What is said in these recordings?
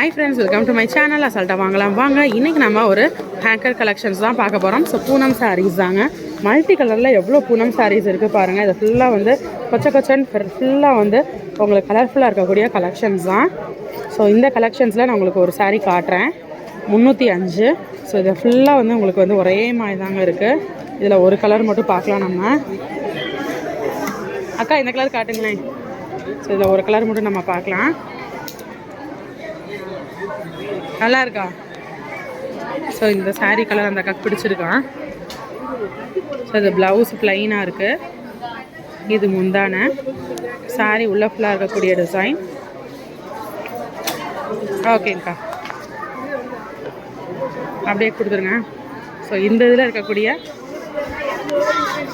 Hi friends welcome to my channel அசால்ட்டாக வாங்கலாம். வாங்க இன்றைக்கி நம்ம ஒரு ஹேங்கர் கலெக்ஷன்ஸ் தான் பார்க்க போகிறோம் ஸோ பூனம் சாரீஸ் தாங்க. மல்டி கலரில் எவ்வளோ பூனம் சாரீஸ் இருக்குது பாருங்கள் இது ஃபுல்லாக வந்து கொச்ச கொச்சன் ஃபுல்லாக வந்து உங்களுக்கு கலர்ஃபுல்லாக இருக்கக்கூடிய கலெக்ஷன்ஸ் தான். ஸோ இந்த கலெக்ஷன்ஸில் நான் உங்களுக்கு ஒரு சாரீ காட்டுறேன். முந்நூற்றி அஞ்சு. ஸோ இது ஃபுல்லாக வந்து உங்களுக்கு வந்து ஒரே மாதிரி தாங்க இருக்குது இதில் ஒரு கலர் மட்டும் பார்க்கலாம் நம்ம. அக்கா இந்த கலர் காட்டுங்களேன். ஸோ இதில் ஒரு கலர் மட்டும் நம்ம பார்க்கலாம். நல்லா இருக்கா ஸோ இந்த சாரீ கலர் அந்த அக்காக்கு பிடிச்சிருக்கான் ஸோ இது ப்ளவுஸ் ப்ளைனாக இருக்குது இது முந்தான. சாரீ உள்ள ஃபுல்லாக இருக்கக்கூடிய டிசைன் ஓகேங்க்கா அப்படியே கொடுத்துருங்க. ஸோ இந்த இதில் இருக்கக்கூடிய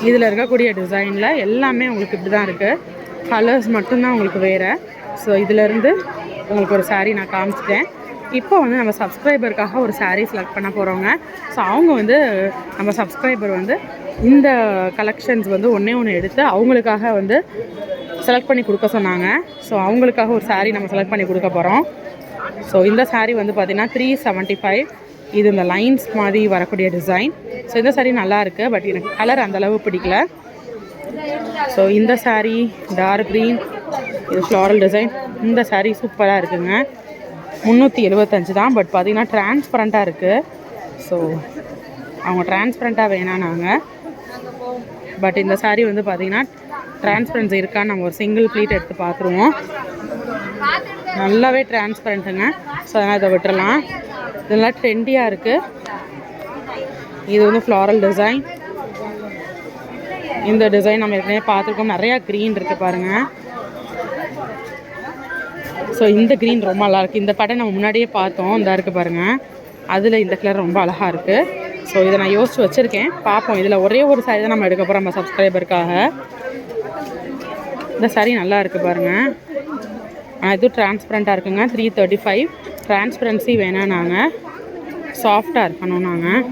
இதில் இருக்கக்கூடிய டிசைனில் எல்லாமே உங்களுக்கு இப்படி தான் இருக்குது கலர்ஸ் மட்டும்தான் உங்களுக்கு வேறு. ஸோ இதிலேருந்து உங்களுக்கு ஒரு சாரீ நான் காமிச்சிட்டேன். இப்போ வந்து நம்ம சப்ஸ்கிரைபருக்காக ஒரு சாரீ செலக்ட் பண்ண போகிறோங்க ஸோ அவங்க வந்து நம்ம சப்ஸ்கிரைபர் வந்து இந்த கலெக்ஷன்ஸ் வந்து ஒன்றே ஒன்று எடுத்து அவங்களுக்காக வந்து செலக்ட் பண்ணி கொடுக்க சொன்னாங்க. ஸோ அவங்களுக்காக ஒரு சாரீ நம்ம செலக்ட் பண்ணி கொடுக்க போகிறோம் ஸோ இந்த சாரீ வந்து பார்த்திங்கன்னா த்ரீ செவன்ட்டி ஃபைவ் இது இந்த லைன்ஸ் மாதிரி வரக்கூடிய டிசைன் ஸோ இந்த சாரீ நல்லாயிருக்கு பட் எனக்கு கலர் அந்தளவு பிடிக்கல. ஸோ இந்த சாரீ டார்க் க்ரீன் இது ஃப்ளாரல் டிசைன் இந்த சாரீ சூப்பராக இருக்குங்க. முந்நூற்றி எழுபத்தஞ்சு தான் பட் பார்த்தீங்கன்னா டிரான்ஸ்பரண்ட்டாக இருக்குது ஸோ அவங்க டிரான்ஸ்பரண்ட்டாக வேணானாங்க. பட் இந்த சாரீ வந்து பார்த்தீங்கன்னா டிரான்ஸ்பரன்சி இருக்கான்னு நம்ம ஒரு சிங்கிள் ப்ளீட் எடுத்து பார்த்துருவோம் நல்லாவே டிரான்ஸ்பரண்ட்டுங்க ஸோ அதனால் இதை விட்டுறலாம். இதெல்லாம் ட்ரெண்டியாக இருக்குது இது வந்து ஃப்ளாரல் டிசைன் இந்த டிசைன் நம்ம ஏற்கனவே பார்த்துருக்கோம் நிறையா க்ரீன் இருக்குது பாருங்கள் ஸோ இந்த க்ரீன் ரொம்ப நல்லா இருக்குது இந்த படம் நம்ம முன்னாடியே பார்த்தோம். இந்த இருக்குது பாருங்கள் அதில் இந்த கலர் ரொம்ப அழகாக இருக்குது ஸோ இதை நான் யோசிச்சு வச்சுருக்கேன். பார்ப்போம். இதில் ஒரே ஒரு சாரி தான் நம்ம எடுக்க போகிறோம் நம்ம சப்ஸ்கிரைபருக்காக இந்த சாரி நல்லா இருக்குது பாருங்கள் ஆனால் இதுவும் டிரான்ஸ்பரண்ட்டாக இருக்குங்க. த்ரீ தேர்ட்டி ஃபைவ் டிரான்ஸ்பரன்சி வேணாம் நாங்கள் சாஃப்டாக இருக்கணும் நாங்கள்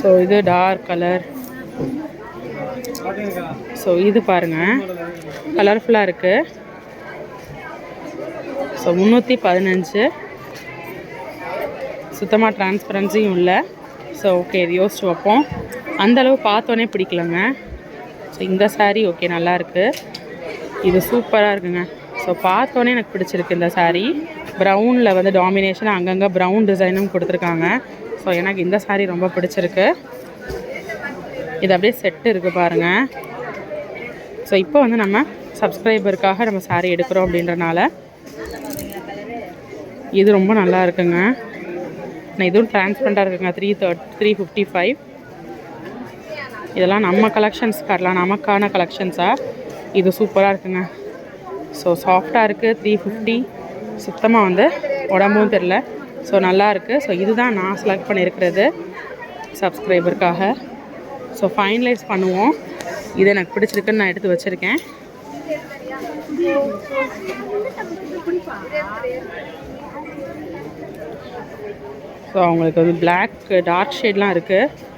ஸோ இது டார்க் கலர் ஸோ இது பாருங்கள் கலர்ஃபுல்லாக இருக்குது ஸோ முந்நூற்றி பதினஞ்சு. சுத்தமாக டிரான்ஸ்பரன்சியும் இல்லை. ஸோ ஓகே இது யோசிச்சு வைப்போம் அந்தளவு பார்த்தோன்னே பிடிக்கலங்க. ஸோ இந்த சாரீ ஓகே நல்லாயிருக்கு இது சூப்பராக இருக்குங்க. ஸோ பார்த்தோன்னே எனக்கு பிடிச்சிருக்கு இந்த சாரீ ப்ரௌனில் வந்து டாமினேஷன் அங்கங்கே ப்ரௌன் டிசைனும் கொடுத்துருக்காங்க. ஸோ எனக்கு இந்த சாரீ ரொம்ப பிடிச்சிருக்கு. இது அப்படியே செட்டு இருக்குது பாருங்கள் ஸோ இப்போ வந்து நம்ம சப்ஸ்கிரைபருக்காக நம்ம saree எடுக்கிறோம் அப்படின்றனால இது ரொம்ப நல்லா இருக்குங்க. நான் இதுவும் டிரான்ஸ்பரண்ட்டாக இருக்குங்க. Three third three fifty five இதெல்லாம் நம்ம கலெக்ஷன்ஸ் காட்டலாம் நமக்கான கலெக்ஷன்ஸாக இது சூப்பராக இருக்குங்க. ஸோ சாஃப்டாக இருக்குது த்ரீ ஃபிஃப்டி சுத்தமாக வந்து உடம்பும் தெரில ஸோ நல்லா இருக்குது ஸோ இதுதான் நான் செலக்ட் பண்ணியிருக்கிறது. சப்ஸ்கிரைபருக்காக ஸோ ஃபைனலைஸ் பண்ணுவோம். இது எனக்கு பிடிச்சிருக்குன்னு நான் எடுத்து வச்சுருக்கேன். ஸோ அவங்களுக்கு வந்து பிளாக் டார்க் ஷேட்லாம் இருக்குது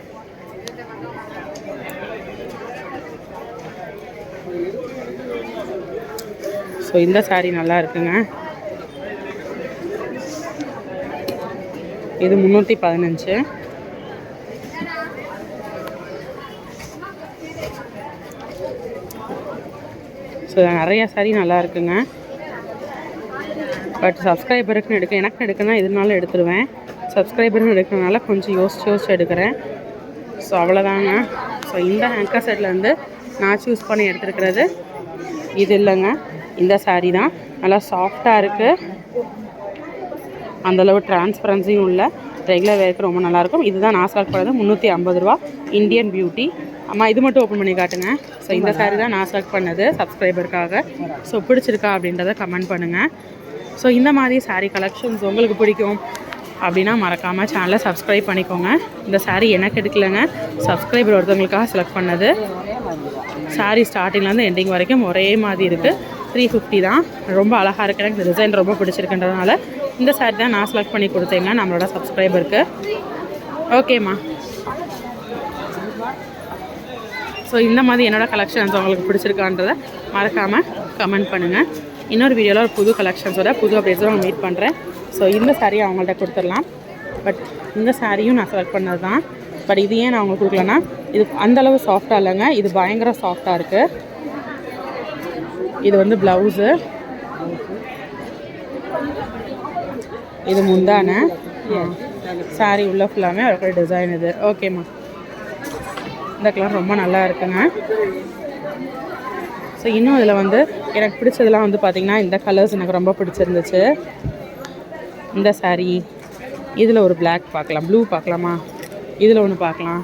ஸோ இந்த சாரீ நல்லா இருக்குங்க. இது முந்நூற்றி பதினஞ்சு. ஸோ நிறைய சாரீ நல்லா இருக்குங்க. பட் சப்ஸ்கிரைபருக்குன்னு எடுக்க எனக்கு எடுக்கணும்னா எதுனாலும் எடுத்துருவேன். சப்ஸ்கிரைபருன்னு எடுக்கிறனால கொஞ்சம் யோசிச்சு யோசிச்சு எடுக்கிறேன். ஸோ அவ்வளோதாங்க ஸோ இந்த ஹேங்கர் செட்லேருந்து நான் சூஸ் பண்ணி எடுத்துருக்கிறது. இது இல்லைங்க. இந்த சாரீ தான். நல்லா சாஃப்டாக இருக்குது அந்தளவு டிரான்ஸ்பரன்சியும் இல்லை ரெகுலர் வேருக்கு ரொம்ப நல்லாயிருக்கும் இதுதான் நான் செலக்ட் பண்ணது முந்நூற்றி ஐம்பது ரூபா. இந்தியன் பியூட்டி அம்மா இது மட்டும் ஓப்பன் பண்ணி காட்டுங்க. ஸோ இந்த சாரீ தான் நான் செலக்ட் பண்ணது சப்ஸ்கிரைபருக்காக ஸோ பிடிச்சிருக்கா அப்படின்றத கமெண்ட் பண்ணுங்கள் ஸோ இந்த மாதிரி சாரீ கலெக்ஷன்ஸ் உங்களுக்கு பிடிக்கும் அப்படின்னா மறக்காமல் சேனலை சப்ஸ்கிரைப் பண்ணிக்கோங்க. இந்த சாரீ எனக்கு எடுக்கலைங்க. சப்ஸ்கிரைபர் ஒருத்தவங்களுக்காக செலக்ட் பண்ணது. சாரீ ஸ்டார்டிங்லேருந்து எண்டிங் வரைக்கும் ஒரே மாதிரி இருக்குது த்ரீ ஃபிஃப்டி தான். ரொம்ப அழகாக இருக்கு. எனக்கு இந்த டிசைன் ரொம்ப பிடிச்சிருக்குன்றதுனால இந்த சாரீ தான் நான் செலக்ட் பண்ணி கொடுத்தேங்க. நம்மளோட சப்ஸ்கிரைபருக்கு ஓகேம்மா ஸோ இந்த மாதிரி என்னோடய கலெக்ஷன்ஸ் உங்களுக்கு பிடிச்சிருக்கான்றதை மறக்காமல் கமெண்ட் பண்ணுங்கள் இன்னொரு வீடியோவில் ஒரு புது கலெக்ஷன்ஸோட புது அப்டேட்ஸோட மீட் பண்ணுறேன் ஸோ இந்த சாரியை அவங்கள்ட்ட கொடுத்துடலாம். பட் இந்த சாரியும் நான் செலக்ட் பண்ணது தான் பட் இது ஏன் நான் அவங்களுக்கு கொடுக்கலன்னா இது அந்தளவு சாஃப்டாக இல்லைங்க. இது பயங்கர சாஃப்டாக இருக்குது இது வந்து ப்ளவுஸு இது முந்தான. சாரி உள்ள ஃபுல்லாமே இருக்கிற டிசைன் இது. ஓகேம்மா இந்த கலர் ரொம்ப நல்லா இருக்குங்க. ஸோ இன்னும் இதில் வந்து எனக்கு பிடிச்சதெல்லாம் வந்து பார்த்திங்கன்னா இந்த கலர்ஸ் எனக்கு ரொம்ப பிடிச்சிருந்துச்சு. இந்த saree இதில் ஒரு Black பார்க்கலாம் ப்ளூ பார்க்கலாமா? இதில் ஒன்று பார்க்கலாம்.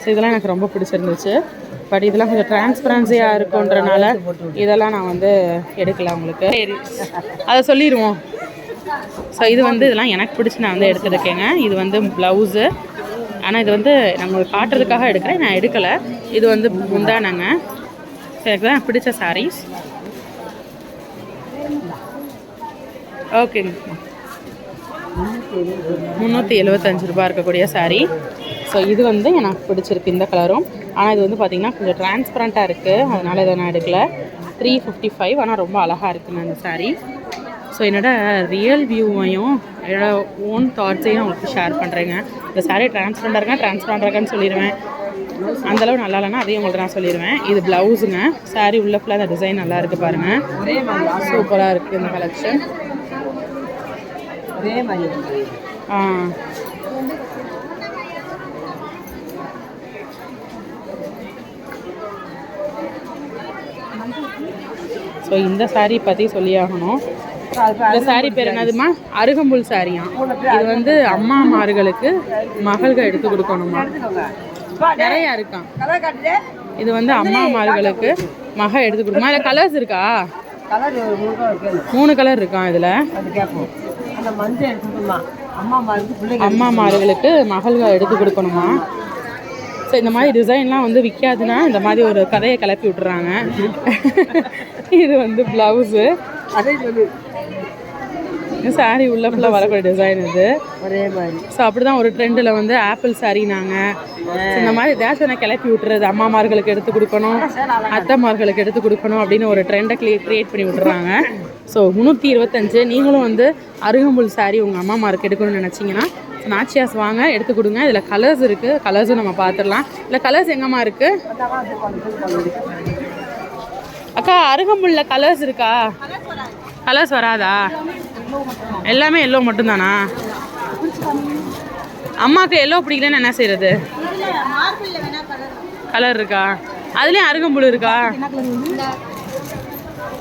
ஸோ இதெல்லாம் எனக்கு ரொம்ப பிடிச்சிருந்துச்சு. பட் இதெல்லாம் கொஞ்சம் டிரான்ஸ்பரன்சியாக இருக்குன்றனால இதெல்லாம் நான் வந்து எடுக்கல உங்களுக்கு. அதை சொல்லிடுவோம் ஸோ இது வந்து இதெல்லாம் எனக்கு பிடிச்சி நான் வந்து எடுத்துருக்கேங்க. இது வந்து ப்ளவுஸு ஆனால் இது வந்து நம்ம காட்டுறதுக்காக எடுக்கிறேன். நான் எடுக்கலை. இது வந்து முந்தானங்க. எனக்கு தான் பிடிச்ச சாரீஸ் ஓகேங்க முந்நூற்றி எழுபத்தஞ்சு ரூபா இருக்கக்கூடிய சாரீ ஸோ இது வந்து எனக்கு பிடிச்சிருக்கு இந்த கலரும் ஆனால் இது வந்து பார்த்திங்கன்னா கொஞ்சம் டிரான்ஸ்பரண்ட்டாக இருக்குது அதனால் இதை நான் எடுக்கல. த்ரீ ஃபிஃப்டி ஃபைவ் ஆனால் ரொம்ப அழகாக இருக்குங்க அந்த சாரீ ஸோ என்னோட ரியல் வியூவையும் என்னோடய ஓன் தாட்ஸையும் உங்களுக்கு ஷேர் பண்ணுறேங்க இந்த சாரீ டிரான்ஸ்பரண்டாக இருக்கேன் டிரான்ஸ்பரண்டாக இருக்கான்னு சொல்லிடுவேன் அந்தளவு நல்லா இல்லைன்னா அதையும் உங்களுக்கு நான் சொல்லிடுவேன் இது ப்ளவுஸுங்க saree உள்ள ஃபுல்லாக அந்த டிசைன் நல்லா இருக்குது பாருங்கள் சூப்பராக இருக்குது இந்த கலெக்ஷன். ஆ. ஸோ இந்த saree பற்றி சொல்லியாகணும். இந்த saree பேர் என்னதுமா அருகம்புல் சாரியா இது வந்து அம்மாமார்களுக்கு மகள்கள் எடுத்து கொடுக்கணுமா நிறையா இருக்கான் இது வந்து அம்மாமார்களுக்கு மக எடுத்து கொடுக்குமா. இல்லை கலர்ஸ் இருக்கா? மூணு கலர் இருக்கான் இதில்? அம்மா அம்மாமார்களுக்கு மகள்கள் எடுத்து கொடுக்கணுமா? ஸோ இந்த மாதிரி டிசைன்லாம் வந்து விற்காதுன்னா இந்த மாதிரி ஒரு கதையை கிளப்பி விட்டுறாங்க. இது வந்து ப்ளவுஸு அதே சாரி உள்ள ஃபுல்லாக வரக்கூடிய டிசைன் இது. ஒரே மாதிரி. ஸோ அப்படி தான் ஒரு ட்ரெண்டில் வந்து ஆப்பிள் சாரினாங்க இந்த மாதிரி தேசனை கிளப்பி விட்டுறது அம்மாமார்களுக்கு எடுத்து கொடுக்கணும் அத்தைமார்களுக்கு எடுத்து கொடுக்கணும் அப்படின்னு ஒரு ட்ரெண்டை கிரியேட் பண்ணி விட்டுறாங்க. ஸோ முந்நூற்றி இருபத்தஞ்சு நீங்களும் வந்து அருகம்புல் சாரி உங்கள் அம்மாமாருக்கு எடுக்கணும்னு நினச்சிங்கன்னா நாச்சியாஸ் வாங்க எடுத்து கொடுங்க. இதில் கலர்ஸ் இருக்குது கலர்ஸும் நம்ம பார்த்துடலாம். இல்லை கலர்ஸ் எங்கம்மா இருக்குது அக்கா அருகம்புல்ல கலர்ஸ் இருக்கா? கலர்ஸ் வராதா? எல்லாமே எல்லோ மட்டும்தானா? அம்மாவுக்கு எல்லோ பிடிக்கலன்னு என்ன செய்யறது கலர் இருக்கா? அதுலேயும் அருகம்புல் இருக்கா?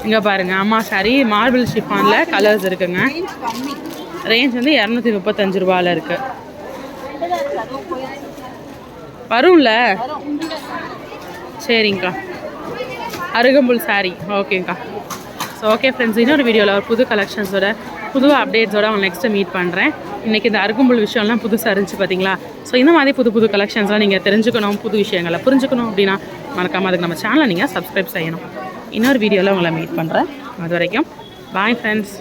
இங்கே பாருங்க அம்மா சாரி மார்பிள் ஷிஃபானில் கலர்ஸ் இருக்குங்க. ரேஞ்ச் வந்து இரநூத்தி முப்பத்தஞ்சு ரூபாயில் இருக்கு. வரும்ல? சரிங்கக்கா. அருகம்புல் சாரி ஓகேங்க்கா ஸோ ஓகே ஃப்ரெண்ட்ஸ் இன்னொரு வீடியோவில் ஒரு புது கலெக்ஷன்ஸோட புது அப்டேட்ஸோட அவங்க நெக்ஸ்ட்டு மீட் பண்ணுறேன் இன்றைக்கி இந்த அருகும்புல் விஷயம்லாம் புதுசாக இருந்துச்சு பார்த்தீங்களா ஸோ இந்த மாதிரி புது புது கலெக்ஷன்ஸ்லாம் நீங்கள் தெரிஞ்சுக்கணும் புது விஷயங்களை புரிஞ்சுக்கணும் அப்படின்னா மறக்காம அதுக்கு நம்ம சேனலை நீங்கள் சப்ஸ்கிரைப் செய்யணும். இன்னொரு வீடியோவில் உங்களை மீட் பண்ணுறேன் அது வரைக்கும் பாய் ஃப்ரெண்ட்ஸ்